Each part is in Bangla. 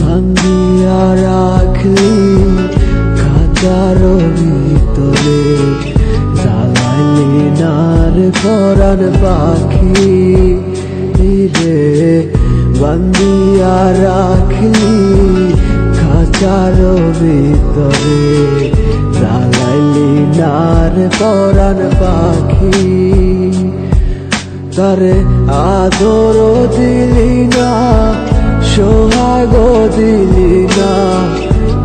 ভাঙ্গিয়া রাখলি কাঁচার ভিতরে জ্বালাইলি নার করার পাখি রে বান্দিয়া রাখলি খাঁচার ভিতরে জ্বালাইলি নার করার পাখি তার আদর দিলি না। সোহাগ দিলি না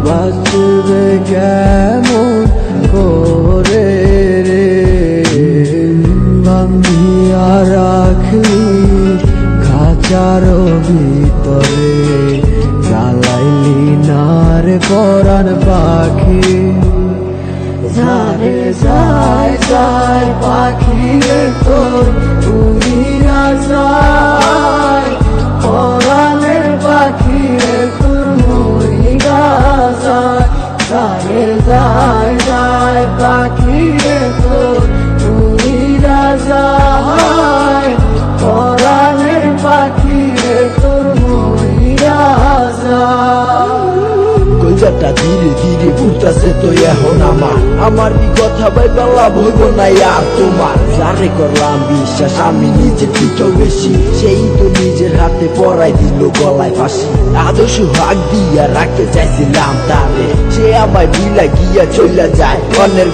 বাঁচবে কেমন করে রে? বান্ধিয়া রাখলি খাঁচার ভিতরে, জ্বালাইলি নার পরাণ পাখি। যায় যায় পাখি তোর ধীরে ধীরে ঘুরতাছে তো এখন আমার। আমার এই কথা ভাইবা লাভ হইব না আর তোমার? যারে করলাম বিশ্বাস, আমি নিজে থেকেও বেশি। সেই তো নিজের হাতে পরাই দিল গলায় ফাঁসি। আদর্শ হাক দিয়া রাখতে চাইছিলাম তারে। সে আমায় বিলা গিয়া চইলা যায় অন্যের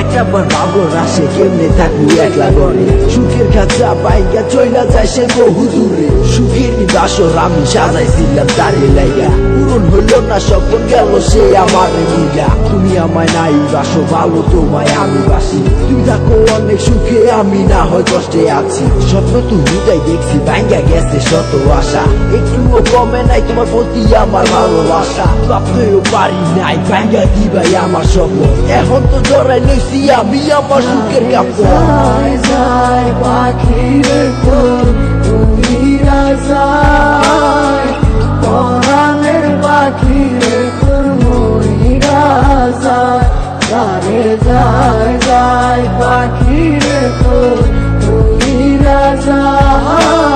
একটা বার বাবর আসে কেমনে থাকব একলা ঘরে? সুখের খাঁচা বাইকা চইলা যায় সে বহু দূরে সুখের বাসর আমি সাজাইছিলাম তারে লাইগা। পূরণ হইল না, স্বপ্ন গেল সে আমার মিলা। তুমি আমায় নাই বাসো, ভালো তোমায় আমি বাসি। তুমি থাকো অনেক সুখে, আমি না হয় কষ্টে আছি। স্বপ্ন তো হুদাই দেখছি, ভাঙ্গা গেছে শত আশা। একটুও কমে নাই তোমার প্রতি আমার ভালোবাসা। ভাবতেও পারি নাই, ভাঙ্গা দিবাই আমার স্বপ্ন। এখন তো জড়াই লইছি আমি আমার সুখের কাপড়। যায় পাখির তো তুমি তোর